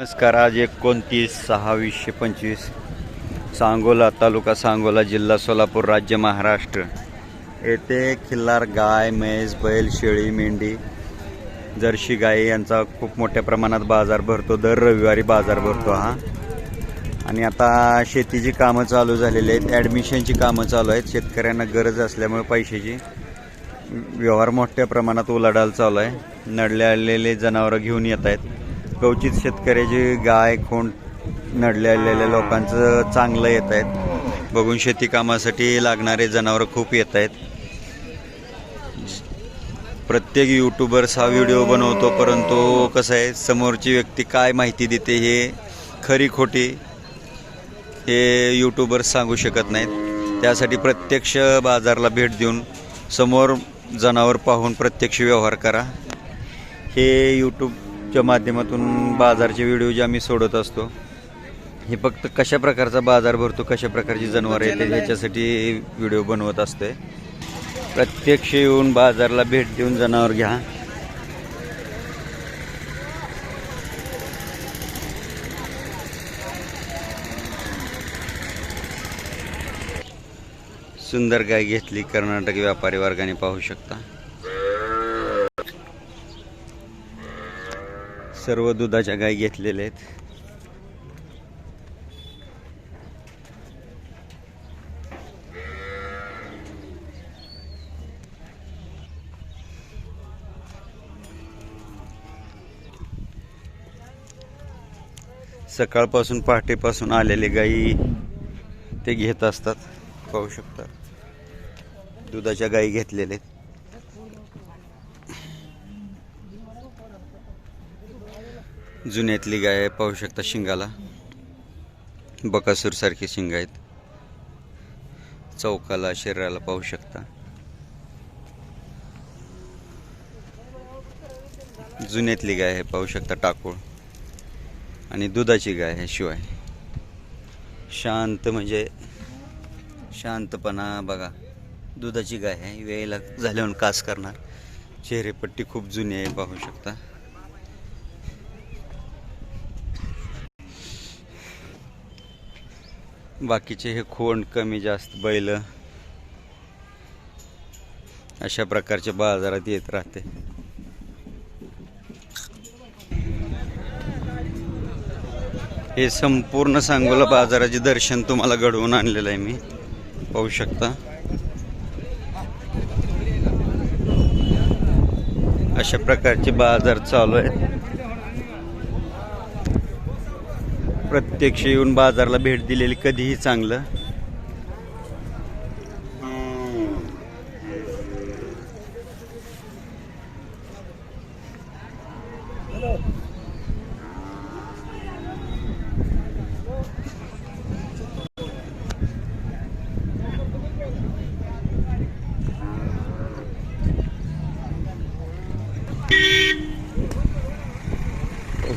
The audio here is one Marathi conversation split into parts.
नमस्कार आज एकोणतीस सहावीसशे पंचवीस सांगोला तालुका सांगोला जिल्हा सोलापूर राज्य महाराष्ट्र. येथे खिल्लार गाय म्हैस बैल शेळी मेंढी जर्शी गाई यांचा खूप मोठ्या प्रमाणात बाजार भरतो. दर रविवारी बाजार भरतो हा. आणि आता शेतीची कामं चालू झालेली आहेत. ॲडमिशनची कामं चालू आहेत. शेतकऱ्यांना गरज असल्यामुळे पैशाची व्यवहार मोठ्या प्रमाणात उलाढाल चालू आहे. नडलेले जनावरं घेऊन येत आहेत. कवचित शेतकऱ्याची गाय खोंड नडलेल्या लोकांचं चांगलं येत आहेत. बघून शेती कामासाठी लागणारे जनावरं खूप येत आहेत. प्रत्येक युट्यूबर्स हा व्हिडिओ बनवतो परंतु कसं आहे समोरची व्यक्ती काय माहिती देते हे खरी खोटी हे यूट्यूबर्स सांगू शकत नाहीत. त्यासाठी प्रत्यक्ष बाजारला भेट देऊन समोर जनावर पाहून प्रत्यक्ष व्यवहार करा. हे च्या माध्यमातून बाजारचे व्हिडिओ जे आम्ही सोडत असतो हे फक्त कशा प्रकारचा बाजार भरतो कशा प्रकारची जनावरं येते ह्याच्यासाठी व्हिडिओ बनवत असतोय. प्रत्यक्ष येऊन बाजारला भेट देऊन जनावर घ्या. सुंदर गाय घेतली कर्नाटक व्यापारी वर्गाने पाहू शकता. सर्व दुधाच्या गाय घेतलेल्या आहेत. सकाळपासून पहाटेपासून आलेले गाई ते घेत असतात. पाहू शकता. दुधाच्या गाई घेतलेल्या आहेत. जुन्यातली गाय आहे पाहू शकता शिंगाला. बकासूरसारखी शिंग आहेत. चौकाला शरीराला पाहू शकता. जुन्यातली गाय आहे पाहू शकता टाकूळ. आणि दुधाची गाय आहे शिवाय. शांत म्हणजे शांतपणा बघा. दुधाची गाय आहे वेळेला झाल्यावर कास करणार. चेहरेपट्टी खूप जुनी आहे पाहू शकता. बाकीचे हे खोंड कमी जास्त बैल. अशा प्रकारच्या बाजारात येत राहते. हे संपूर्ण सांगोला बाजाराचे दर्शन तुम्हाला घडवून आणलेलं आहे मी. पाहू शकता. अशा प्रकारचे बाजार चालू आहेत. प्रत्यक्ष येऊन बाजारला भेट दिलेली कधीही चांगलं.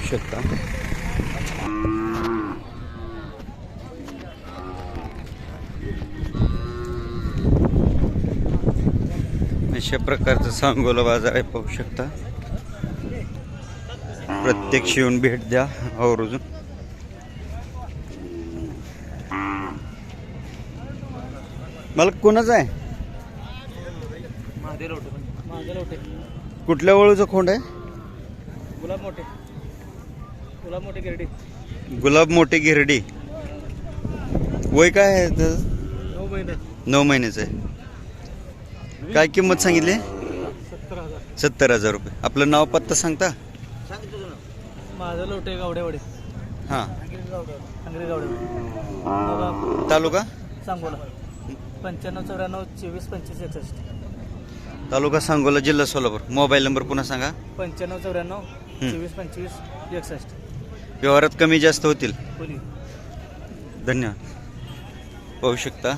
शकता. अशा प्रकारचं सांगोला बाजार आहे पाहू शकता. प्रत्यक्ष येऊन भेट द्या आवर्जून. मला कोणाचं आहे? कुठल्या वळूचं खोंड आहे? गुलाब मोठे गुलाब मोठे गिरडी. गुलाब मोठे गिरडी वय काय आहे नऊ महिन्याचं आहे. काय किंमत सांगितली? सत्तर हजार सत्तर हजार रुपये. आपलं नाव पत्ता सांगता? माझं लोटे गावडेवाडी. हां. अंग्रे तालुका? सांगोला. पंच्याण्णव चौऱ्याण्णव चोवीस पंचवीस एकसष्ट. तालुका सांगोला जिल्हा सोलापूर. मोबाईल नंबर पुन्हा सांगा. पंच्याण्णव चौऱ्याण्णव चोवीस पंचवीस एकसष्ट. व्यवहारात कमी जास्त होतील. धन्यवाद. पाहू शकता.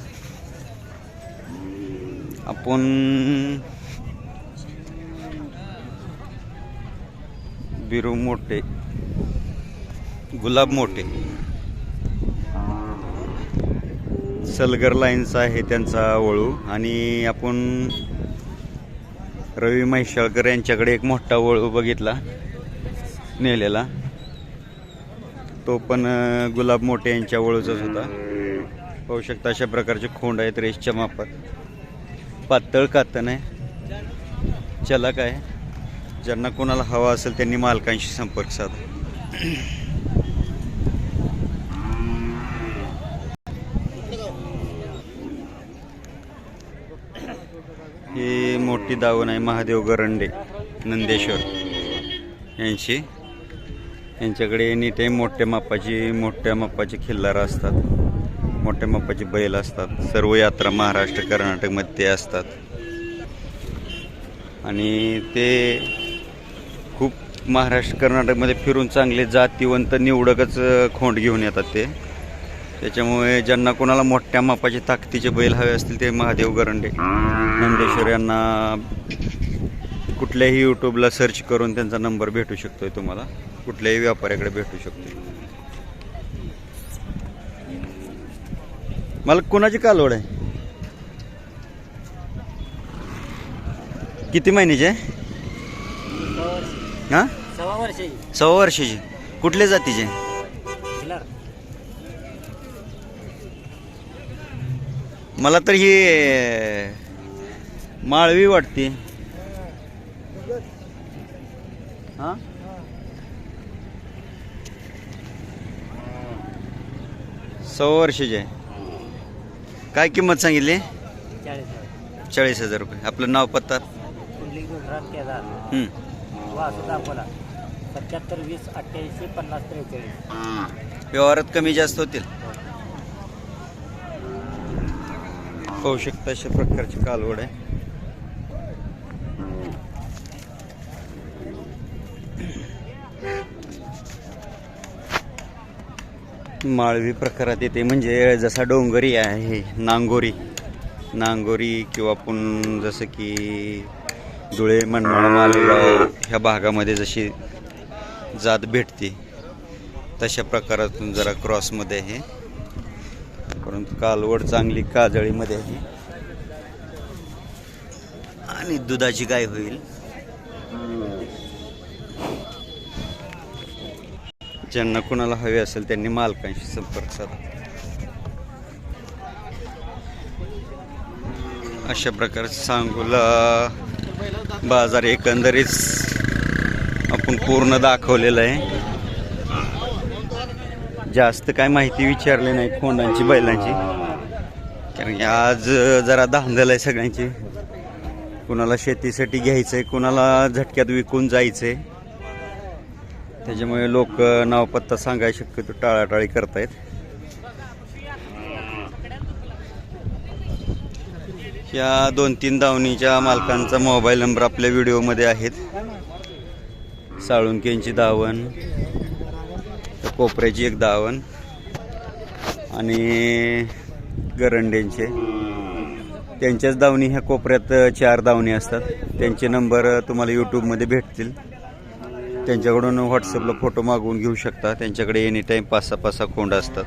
आपण बिरू मोठे गुलाब मोठे. सलगर लाईनचा आहे त्यांचा वळू आणि आपण रवी म्हैशाळकर यांच्याकडे एक मोठा वळू बघितला नेलेला. तो पण गुलाब मोठे यांच्या वळूचाच होता. पाहू शकता अशा प्रकारचे खोंड आहेत रेसच्या मापात. पातळ कातन आहे. चला काय ज्यांना कोणाला हवा असेल त्यांनी मालकांशी संपर्क साधा. ही मोठी दावण आहे महादेव गरंडे नंदेश्वर यांची. यांच्याकडे एनी टाईम मोठ्या मापाची मोठ्या मापाची खिल्लार असतात. मोठ्या मापाचे बैल असतात. सर्व यात्रा महाराष्ट्र कर्नाटकमध्ये ते असतात. आणि ते खूप महाराष्ट्र कर्नाटकमध्ये फिरून चांगले जातीवंत निवडकच खोंड घेऊन येतात ते. त्याच्यामुळे ज्यांना कोणाला मोठ्या मापाचे ताकदीचे बैल हवे असतील ते महादेव गरंडे. नंदेश्वर यांना कुठल्याही यूट्यूबला सर्च करून त्यांचा नंबर भेटू शकतोय तुम्हाला. कुठल्याही व्यापाऱ्याकडे भेटू शकतो मला कोणाची कालवड आहे? किती महिन्याची आहे? हां? सव्वा वर्षाची. सव्वा वर्षाची. कुठल्या जातीचे मला तर ही माळवी वाटते. हां? सव्वा वर्षाची आहे. काय किंमत सांगितली? चाळीस चाळीस हजार रुपये. आपलं नाव पत्ता? कुंडली गुजरात केदार. हं. वासुद अकोला सत्याहत्तर वीस अठ्ठ्याऐंशी पन्नास त्रेचाळीस. व्यवहारात कमी जास्त होतील? पाहू शकता अशा प्रकारची कालवड आहे. माळवी प्रकारात येते. म्हणजे जसा डोंगरी आहे नांगोरी. नांगोरी किंवा आपण जसं की धुळे मनमाड मालेगाव ह्या भागामध्ये जशी जात भेटते तशा प्रकारातून जरा क्रॉसमध्ये आहे. परंतु कालवड चांगली काजळीमध्ये आहे. आणि दुधाची गाय होईल? ज्यांना कुणाला हवे असेल त्यांनी मालकांशी संपर्क साधा. अशा प्रकारचं सांगूला बाजार एकंदरीत आपण पूर्ण दाखवलेलं आहे. जास्त काय माहिती विचारली नाही कोंडांची बैलांची. कारण की आज जरा धांदल आहे सगळ्यांची. कुणाला शेतीसाठी घ्यायचं आहे कुणाला झटक्यात विकून जायचं आहे त्याच्यामुळे लोक नाव पत्ता सांगाय शक्यतो टाळाटाळी करतायत. या दोन तीन दावणीच्या मालकांचा मोबाईल नंबर आपल्या व्हिडिओमध्ये आहेत. साळुंकेंची दावण कोपऱ्याची एक दावण आणि गरंडेंचे. त्यांच्याच दावणी ह्या कोपऱ्यात चार दावणी असतात. त्यांचे नंबर तुम्हाला यूट्यूबमध्ये भेटतील. त्यांच्याकडून व्हॉट्सअपला फोटो मागवून घेऊ शकता. त्यांच्याकडे एनी टाईम पाच सहा पाच सहा कोंड असतात.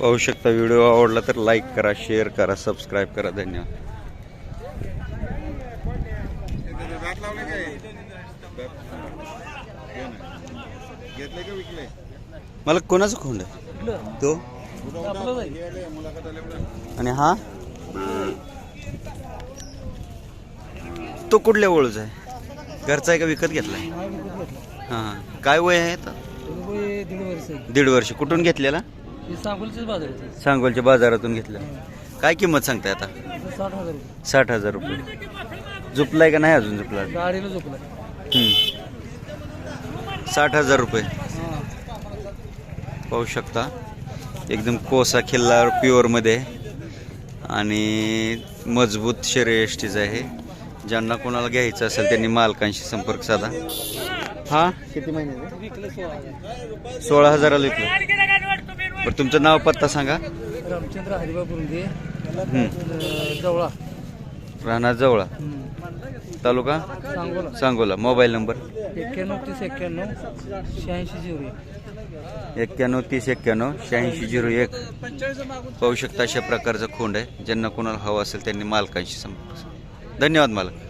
पाहू शकता व्हिडिओ आवडला तर लाईक करा शेअर करा सबस्क्राईब करा. धन्यवाद. मला कोणाचं खोंड? आहे तो? आणि हा? तो कुठल्या ओळूचा आहे? घरचा आहे का विकत घेतलाय. हां. काय वय आहे दीड वर्ष कुठून घेतलेला? सांगोलच्या बाजारातून घेतलं. काय किंमत सांगताय आता? साठ हजार रुपये. झुपलाय का नाही अजून झुपला. साठ हजार रुपये. पाहू शकता. एकदम कोसा खिल्लार प्युअरमध्ये आणि मजबूत शरीर आहे. ज्यांना कोणाला घ्यायचं असेल त्यांनी मालकांशी संपर्क साधा. हा? किती महिने सोळा हजार सोळा हजाराला विकलं. बरं तुमचं नाव पत्ता सांगा. रामचंद्र हरिबा हम्म. जवळा. राहणार जवळा. तालुका? सांगोला. सांगोला. Mobile number? एक्क्याण्णव तीस एक्क्याण्णव शहाऐंशी झिरो एक. एक्क्याण्णव तीस एक्क्याण्णव शहाऐंशी झिरो एक. पाहू शकता अशा प्रकारचा खोंड आहे. ज्यांना कोणाला हवा असेल त्यांनी मालकांशी संपर्क. धन्यवाद मालक.